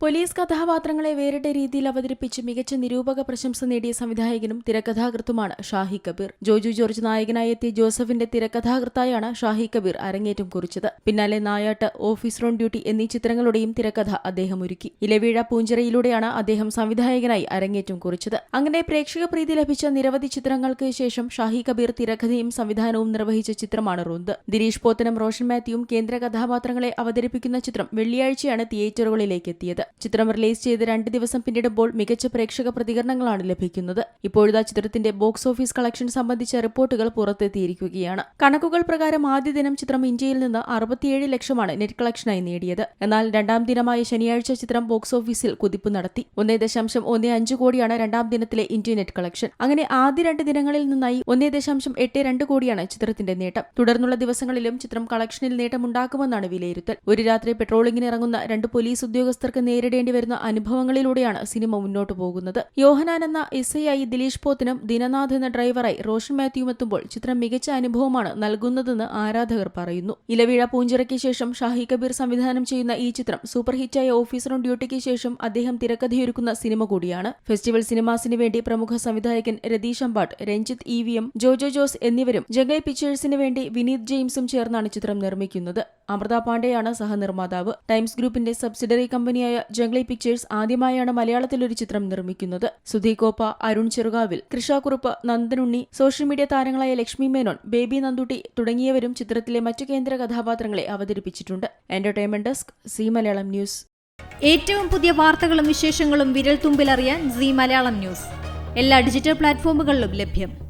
Police കഥാപാത്രങ്ങളെ വേറിട്ട രീതിയിൽ അവതരിപ്പിച്ച് മികച്ച നിരൂപക പ്രശംസ നേടിയ സംവിധായകനും തിരക്കഥാകൃത്തുമാണ് ഷാഹി കബീർ. ജോജു ജോർജ് നായകനായി എത്തിയ ജോസഫിന്റെ തിരക്കഥാകൃത്തായാണ് ഷാഹി കബീർ അരങ്ങേറ്റം കുറിച്ചത്. പിന്നാലെ നായാട്ട് ഓഫീസ് റോൺ ഡ്യൂട്ടി എന്നീ ചിത്രങ്ങളുടെയും തിരക്കഥ അദ്ദേഹം ഒരുക്കി. ഇലവീഴ പൂഞ്ചിറയിലൂടെയാണ് അദ്ദേഹം സംവിധായകനായി അരങ്ങേറ്റം കുറിച്ചത്. അങ്ങനെ പ്രേക്ഷക പ്രീതി ലഭിച്ച നിരവധി ചിത്രങ്ങൾക്ക് ശേഷം ഷാഹി കബീർ തിരക്കഥയും സംവിധാനവും നിർവഹിച്ച ചിത്രമാണ് റുന്ത്. ദിരീഷ് പോത്തനും റോഷൻ മാത്യുവും കേന്ദ്ര കഥാപാത്രങ്ങളെ അവതരിപ്പിക്കുന്ന ചിത്രം വെള്ളിയാഴ്ചയാണ് തിയേറ്ററുകളിലേക്ക് എത്തിയത്. ചിത്രം റിലീസ് ചെയ്ത് രണ്ട് ദിവസം പിന്നിടുമ്പോൾ മികച്ച പ്രേക്ഷക പ്രതികരണങ്ങളാണ് ലഭിക്കുന്നത്. ഇപ്പോഴത്തെ ചിത്രത്തിന്റെ ബോക്സ് ഓഫീസ് കളക്ഷൻ സംബന്ധിച്ച റിപ്പോർട്ടുകൾ പുറത്തെത്തിയിരിക്കുകയാണ്. കണക്കുകൾ പ്രകാരം ആദ്യ ദിനം ചിത്രം ഇന്ത്യയിൽ നിന്ന് അറുപത്തിയേഴ് ലക്ഷമാണ് നെറ്റ് കളക്ഷനായി നേടിയത്. എന്നാൽ രണ്ടാം ദിനമായ ശനിയാഴ്ച ചിത്രം ബോക്സ് ഓഫീസിൽ കുതിപ്പ് നടത്തി. ഒന്നേ ദശാംശം ഒന്നേ അഞ്ച് കോടിയാണ് രണ്ടാം ദിനത്തിലെ ഇന്ത്യ നെറ്റ് കളക്ഷൻ. അങ്ങനെ ആദ്യ രണ്ട് ദിനങ്ങളിൽ നിന്നായി ഒന്നേ ദശാംശം എട്ട് രണ്ട് കോടിയാണ് ചിത്രത്തിന്റെ നേട്ടം. തുടർന്നുള്ള ദിവസങ്ങളിലും ചിത്രം കളക്ഷനിൽ നേട്ടമുണ്ടാക്കുമെന്നാണ് വിലയിരുത്തൽ. ഒരു രാത്രി പെട്രോളിംഗിന് ഇറങ്ങുന്ന രണ്ട് പോലീസ് ഉദ്യോഗസ്ഥർക്ക് നേരിടേണ്ടി വരുന്ന അനുഭവങ്ങളിലൂടെയാണ് സിനിമ മുന്നോട്ടു പോകുന്നത്. യോഹനാൻ എന്ന എസ് ഐ ആയി ദിലീഷ് പോത്തിനും ദിനനാഥ് എന്ന ഡ്രൈവറായി റോഷൻ മാത്യുവും എത്തുമ്പോൾ ചിത്രം മികച്ച അനുഭവമാണ് നൽകുന്നതെന്ന് ആരാധകർ പറയുന്നു. ഇലവീഴ പൂഞ്ചിറയ്ക്ക് ശേഷം ഷാഹി കബീർ സംവിധാനം ചെയ്യുന്ന ഈ ചിത്രം സൂപ്പർ ഹിറ്റായ ഓഫീസർ ഓൺ ഡ്യൂട്ടിക്ക് ശേഷം അദ്ദേഹം തിരക്കഥയൊരുക്കുന്ന സിനിമ കൂടിയാണ്. ഫെസ്റ്റിവൽ സിനിമാസിന് വേണ്ടി പ്രമുഖ സംവിധായകൻ Ratheesh Ambat Ranjith E V M Jojo Jose എന്നിവരും ജംഗൈ പിക്ചേഴ്സിന് വേണ്ടി വിനീത് ജെയിംസും ചേർന്നാണ് ചിത്രം നിർമ്മിക്കുന്നത്. അമൃത പാണ്ഡെയാണ് സഹനിർമ്മാതാവ്. ടൈംസ് ഗ്രൂപ്പിന്റെ സബ്സിഡറി കമ്പനിയായ ജംഗ്ലി പിക്ചേഴ്സ് ആദ്യമായാണ് മലയാളത്തിൽ ഒരു ചിത്രം നിർമ്മിക്കുന്നത്. സുധീകോപ്പ അരുൺ ചെറുകാവിൽ കൃഷാക്കുറുപ്പ് നന്ദനുണ്ണി സോഷ്യൽ മീഡിയ താരങ്ങളായ ലക്ഷ്മി മേനോൻ ബേബി നന്ദുട്ടി തുടങ്ങിയവരും ചിത്രത്തിലെ മറ്റു കേന്ദ്ര കഥാപാത്രങ്ങളെ അവതരിപ്പിച്ചിട്ടുണ്ട്. Entertainment desk Zee Malayalam news. ഏറ്റവും പുതിയ വാർത്തകളും വിശേഷങ്ങളും വിരൽ തുമ്പിലറിയാൻ സി മലയാളം ന്യൂസ്. എല്ലാ ഡിജിറ്റൽ പ്ലാറ്റ്ഫോമുകളിലും ലഭ്യം.